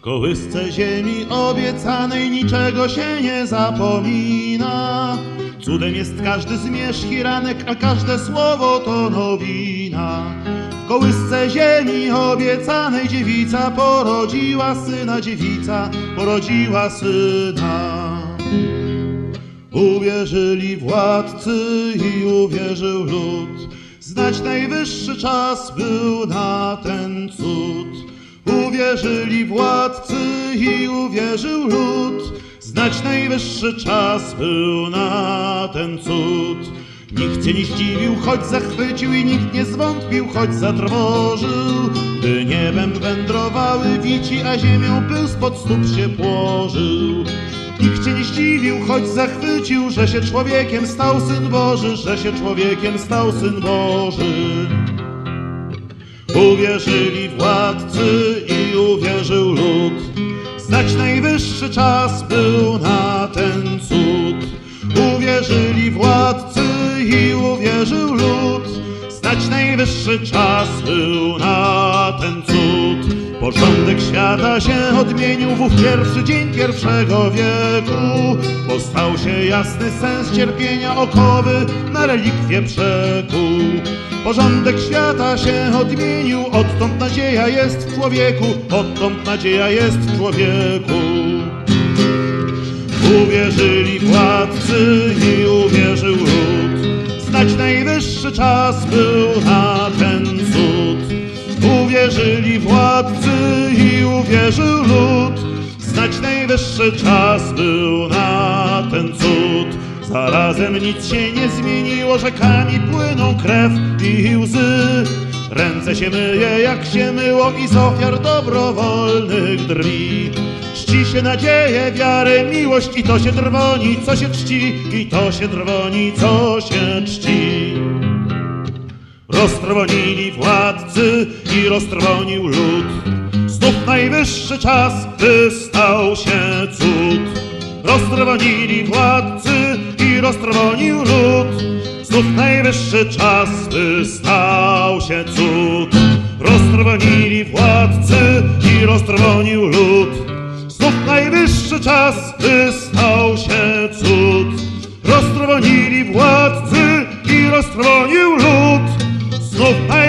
kołysce ziemi obiecanej niczego się nie zapomina. Cudem jest każdy zmierzch ranek, a każde słowo to nowina. W kołysce ziemi obiecanej dziewica porodziła syna, dziewica porodziła syna. Uwierzyli władcy i uwierzył lud. Znać najwyższy czas był na ten cud. Uwierzyli władcy i uwierzył lud. Znać najwyższy czas był na ten cud. Nikt się nie zdziwił, choć zachwycił i nikt nie zwątpił, choć zatrwożył. Gdy niebem wędrowały wici, a ziemią pył spod stóp się płożył. Nikt się nie zdziwił, choć zachwycił, że się człowiekiem stał Syn Boży, że się człowiekiem stał Syn Boży. Uwierzyli władcy. Znać najwyższy czas był na ten cud. Uwierzyli władcy i uwierzył lud. Znać najwyższy czas był na ten cud. Porządek świata się odmienił w pierwszy dzień pierwszego wieku. Bo stał się jasny sens cierpienia okowy na relikwie przekuł. Porządek świata się odmienił, odtąd nadzieja jest w człowieku, odtąd nadzieja jest w człowieku. Uwierzyli władcy i uwierzył lud. Znać najwyższy czas był na ten cud. Uwierzyli władcy i uwierzył lud. Znać najwyższy czas był na ten cud. Zarazem nic się nie zmieniło, rzekami płyną krew i łzy. Ręce się myje jak się myło i z ofiar dobrowolnych drwi. Czci się nadzieję, wiarę, miłość i to się drwoni, co się czci, i to się drwoni, co się czci. Roztrwonili władcy i roztrwonił lud. Znów najwyższy czas, by stał się cud. Roztrwonili władcy i roztrwonił lud. Znów najwyższy czas, by stał się cud. Roztrwonili władcy i roztrwonił lud. Znów najwyższy czas, by stał Roztrwonili